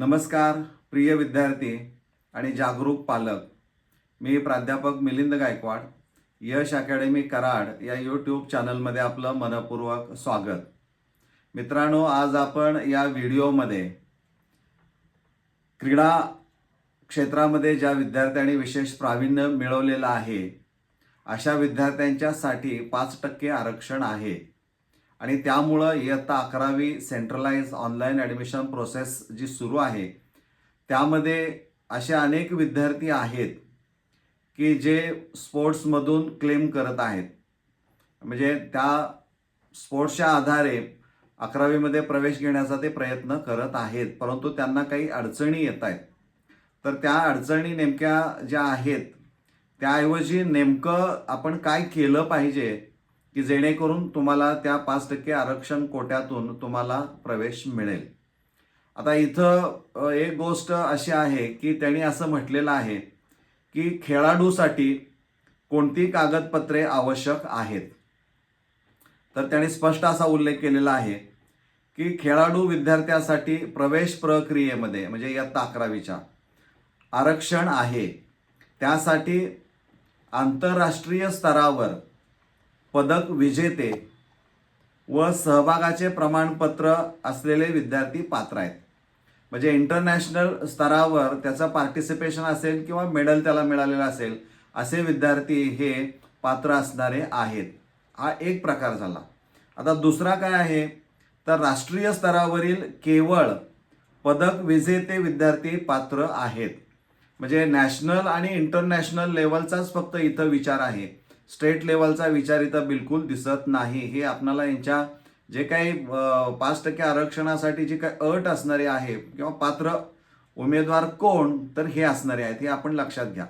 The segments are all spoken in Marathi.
नमस्कार प्रिय विद्यार्थी आणि जागरूक पालक. मी प्राध्यापक मिलिंद गायकवाड यश अकॅडमी कराड या यूट्यूब चॅनलमध्ये आपलं मनपूर्वक स्वागत. मित्रांनो आज आपण या व्हिडिओमध्ये क्रीडा क्षेत्रामध्ये ज्या विद्यार्थ्यांनी विशेष प्रावीण्य मिळवलेलं आहे अशा विद्यार्थ्यांच्यासाठी पाच टक्के आरक्षण आहे. आणि त्यामुळं इयत्ता अकरावी सेंट्रलाइज ऑनलाईन ॲडमिशन प्रोसेस जी सुरू आहे त्यामध्ये असे अनेक विद्यार्थी आहेत की जे स्पोर्ट्समधून क्लेम करत आहेत. म्हणजे त्या स्पोर्ट्सच्या आधारे अकरावीमध्ये प्रवेश घेण्याचा ते प्रयत्न करत आहेत परंतु त्यांना काही अडचणी येत आहेत. तर त्या अडचणी नेमक्या ज्या आहेत त्याऐवजी नेमकं आपण काय केलं पाहिजे की जेणेकरून तुम्हाला त्या पाच टक्के आरक्षण कोट्यातून तुम्हाला प्रवेश मिळेल. आता इथं एक गोष्ट अशी आहे की त्यांनी असं म्हटलेलं आहे की खेळाडूसाठी कोणती कागदपत्रे आवश्यक आहेत? तर त्यांनी स्पष्ट असा उल्लेख केलेला आहे की खेळाडू विद्यार्थ्यासाठी प्रवेश प्रक्रियेमध्ये म्हणजे इयत्ता अकरावीच्या आरक्षण आहे. त्यासाठी आंतरराष्ट्रीय स्तरावर पदक विजेते व सहभागाचे प्रमाणपत्र असलेले विद्यार्थी पात्र आहेत. म्हणजे इंटरनॅशनल स्तरावर त्याचं पार्टिसिपेशन असेल किंवा मेडल त्याला मिळालेलं असेल असे विद्यार्थी हे पात्र असणारे आहेत. हा एक प्रकार झाला. आता दुसरा काय आहे? तर राष्ट्रीय स्तरावरील केवळ पदक विजेते विद्यार्थी पात्र आहेत. म्हणजे नॅशनल आणि इंटरनॅशनल लेवलचाच फक्त इथं विचार आहे. स्टेट लेवलचा विचार इथं बिलकुल दिसत नाही. हे आपणाला यांच्या जे काही पाच टक्के आरक्षणासाठी जी काही अट असणारी आहे किंवा पात्र उमेदवार कोण तर हे असणारे आहेत हे आपण लक्षात घ्या.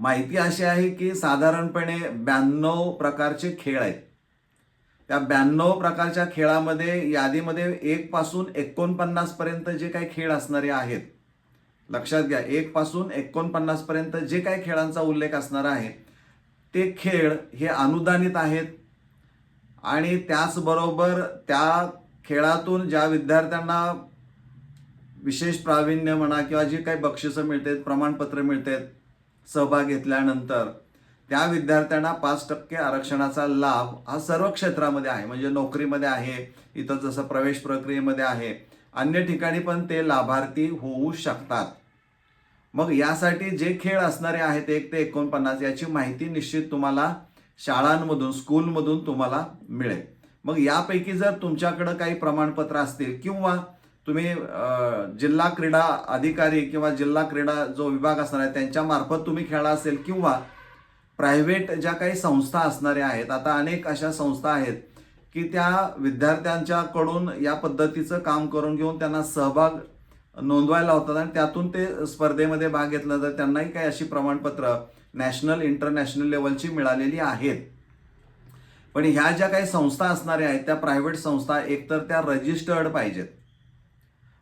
माहिती अशी आहे की साधारणपणे ब्याण्णव प्रकारचे खेळ आहेत. त्या ब्याण्णव प्रकारच्या खेळामध्ये यादीमध्ये एक पासून जे काही खेळ असणारे आहेत लक्षात घ्या एक पासून जे काही खेळांचा उल्लेख असणार आहे ते खेळ हे अनुदानित आहेत. आणि त्याचबरोबर त्या खेळातून ज्या विद्यार्थ्यांना विशेष प्रावीण्य म्हणा किंवा जी काही बक्षिसं मिळतात प्रमाणपत्र मिळतात सहभाग घेतल्यानंतर त्या विद्यार्थ्यांना पाच टक्के आरक्षणाचा लाभ हा सर्व क्षेत्रामध्ये आहे. म्हणजे नोकरीमध्ये आहे इथं जसं प्रवेश प्रक्रियेमध्ये आहे. अन्य ठिकाणी पण ते लाभार्थी होऊ शकतात. मग यासाठी जे खेळ असणारे आहेत एक ते एकोणपन्नास याची माहिती निश्चित तुम्हाला शाळांमधून स्कूलमधून तुम्हाला मिळेल. मग यापैकी जर तुमच्याकडं काही प्रमाणपत्र असतील किंवा तुम्ही जिल्हा क्रीडा अधिकारी किंवा जिल्हा क्रीडा जो विभाग असणार आहे त्यांच्यामार्फत तुम्ही खेळा असेल किंवा प्रायव्हेट ज्या काही संस्था असणाऱ्या आहेत आता अनेक अशा संस्था आहेत की त्या विद्यार्थ्यांच्याकडून या पद्धतीचं काम करून घेऊन त्यांना सहभाग नोंदवायला होतात आणि त्यातून ते स्पर्धेमध्ये भाग घेतला तर त्यांनाही काही अशी प्रमाणपत्र नॅशनल इंटरनॅशनल लेवलची मिळालेली आहेत. पण ह्या ज्या काही संस्था असणाऱ्या आहेत त्या प्रायव्हेट संस्था एकतर त्या रजिस्टर्ड पाहिजेत.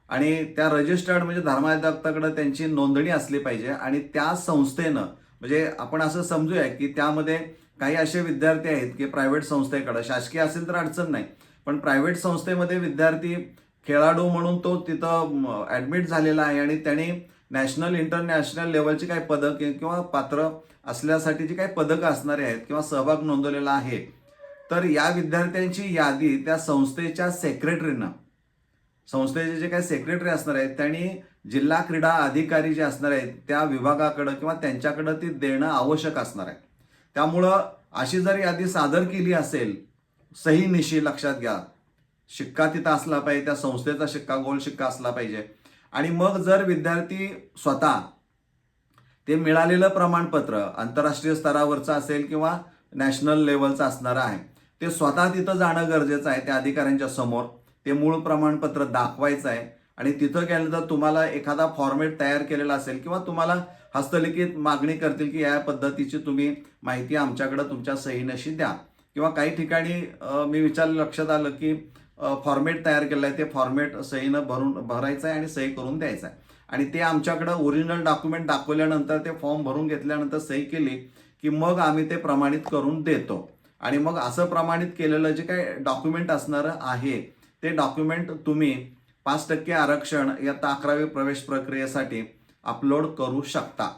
आणि त्या रजिस्टर्ड म्हणजे धर्माध्यक्षाकडे त्यांची नोंदणी असली पाहिजे आणि त्या संस्थेनं म्हणजे आपण असं समजूया की त्यामध्ये काही असे विद्यार्थी आहेत की प्रायव्हेट संस्थेकडं. शासकीय असेल तर अडचण नाही. पण प्रायव्हेट संस्थेमध्ये विद्यार्थी खेळाडू म्हणून तो तिथं ॲडमिट झालेला आहे आणि त्याने नॅशनल इंटरनॅशनल लेवलची काही पदक किंवा पात्र असल्यासाठी जी काही पदकं असणारे आहेत किंवा सहभाग नोंदवलेला आहे तर या विद्यार्थ्यांची यादी त्या संस्थेच्या सेक्रेटरीनं संस्थेचे जे काही सेक्रेटरी असणार आहेत त्यांनी जिल्हा क्रीडा अधिकारी जे असणार आहेत त्या विभागाकडं किंवा त्यांच्याकडं ती देणं आवश्यक असणार आहे. त्यामुळं अशी जर यादी सादर केली असेल सही निशी लक्षात घ्या. शिक्का तिथं असला पाहिजे त्या संस्थेचा शिक्का गोल शिक्का असला पाहिजे. आणि मग जर विद्यार्थी स्वतः ते मिळालेलं प्रमाणपत्र आंतरराष्ट्रीय स्तरावरचं असेल किंवा नॅशनल लेवलचं असणारं आहे ते स्वतः तिथं जाणं गरजेचं आहे त्या अधिकाऱ्यांच्या समोर. ते मूळ प्रमाणपत्र दाखवायचं आहे आणि तिथं गेल्यानंतर तुम्हाला एखादा फॉर्मेट तयार केलेला असेल किंवा तुम्हाला हस्तलिखित मागणी करतील की या पद्धतीची तुम्ही माहिती आमच्याकडं तुमच्या सहीनशी द्या. किंवा काही ठिकाणी मी विचार लक्षात आलं की फॉर्मेट तयार केलं आहे ते फॉर्मेट सहीनं भरून भरायचं आहे आणि सही करून द्यायचं आहे आणि ते आमच्याकडं ओरिजिनल डॉक्युमेंट दाखवल्यानंतर ते फॉर्म भरून घेतल्यानंतर सही केली की मग आम्ही ते प्रमाणित करून देतो. आणि मग असं प्रमाणित केलेलं जे काही डॉक्युमेंट असणारं आहे ते डॉक्युमेंट तुम्ही पाच टक्के आरक्षण इयत्ता अकरावी प्रवेश प्रक्रियेसाठी अपलोड करू शकता.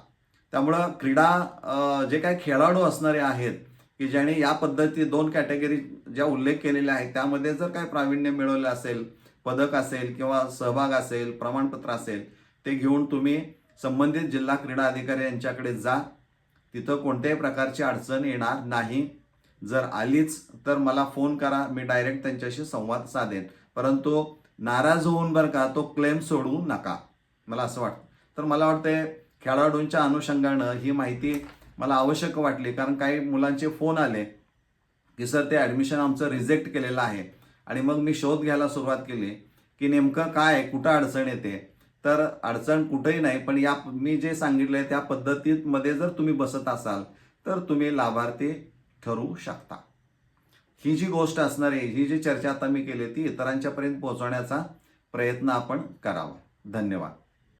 त्यामुळं क्रीडा जे काही खेळाडू असणारे आहेत की ज्याने या पद्धती दोन कॅटेगरी ज्या उल्लेख केलेल्या आहेत त्यामध्ये जर काही प्रावीण्य मिळवलं असेल पदक असेल किंवा सहभाग असेल प्रमाणपत्र असेल ते घेऊन तुम्ही संबंधित जिल्हा क्रीडा अधिकारी यांच्याकडे जा. तिथं कोणत्याही प्रकारची अडचण येणार नाही. जर आलीच तर मला फोन करा मी डायरेक्ट त्यांच्याशी संवाद साधेन. परंतु नाराज होऊन बरं का तो क्लेम सोडवू नका. मला असं वाटतं. तर मला वाटतंय खेळाडूंच्या अनुषंगानं ही माहिती मला आवश्यक वाटली कारण काही मुलांचे फोन आले की सर ते ॲडमिशन आमचं रिजेक्ट केलेलं आहे. आणि मग मी शोध घ्यायला सुरुवात केली की नेमकं काय आहे, कुठं अडचण येते? तर अडचण कुठेही नाही पण या मी जे सांगितलंय त्या पद्धतीमध्ये जर तुम्ही बसत असाल तर तुम्ही लाभार्थी ठरू शकता. ही जी गोष्ट असणार आहे ही जी चर्चा आता मी केली ती इतरांच्यापर्यंत पोहोचवण्याचा प्रयत्न आपण करावा. धन्यवाद.